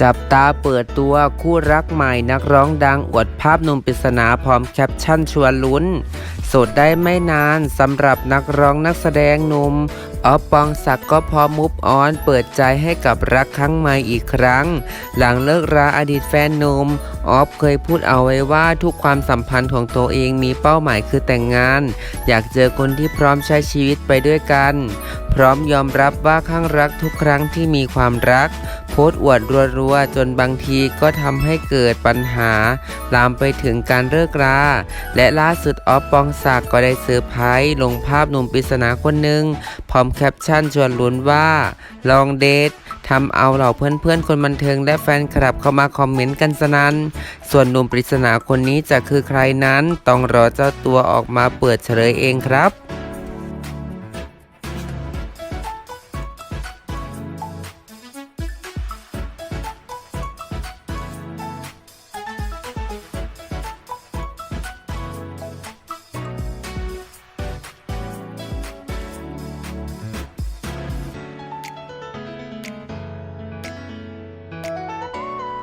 จับตาเปิดตัวคู่รักใหม่นักร้องดังอวดภาพหนุ่มปริศนาพร้อมแคปชั่นชวนลุ้น สดได้ไม่นานสำหรับนักร้องนักแสดงหนุ่มออฟปองศักดิ์ก็พร้อมมุฟออน เปิดใจให้กับรักครั้งใหม่อีกครั้ง หลังเลิกราอดีตแฟนหนุ่ม ออฟเคยพูดเอาไว้ว่าทุกความสัมพันธ์ของตัวเองมีเป้าหมายคือแต่งงาน อยากเจอคนที่พร้อมใช้ชีวิตไปด้วยกัน พร้อมยอมรับว่าข้างรักทุกครั้งที่มีความรัก โพสต์อวดรัวๆ จนบางทีก็ทำให้เกิดปัญหา ลามไปถึงการเลิกรา และล่าสุดออฟปองศักดิ์ก็ได้เซอร์ไพรส์ลงภาพหนุ่มปริศนาคนหนึ่งพร้อมแคปชั่นชวนลุ้นว่า ลองเดท ทำเอาเหล่าเพื่อนๆ คนบันเทิงและแฟนคลับเข้ามาคอมเมนต์กันสนันส่วนหนุ่มปริศนาคนนี้จะคือใครนั้น ต้องรอเจ้าตัวออกมาเปิดเฉลยเองครับ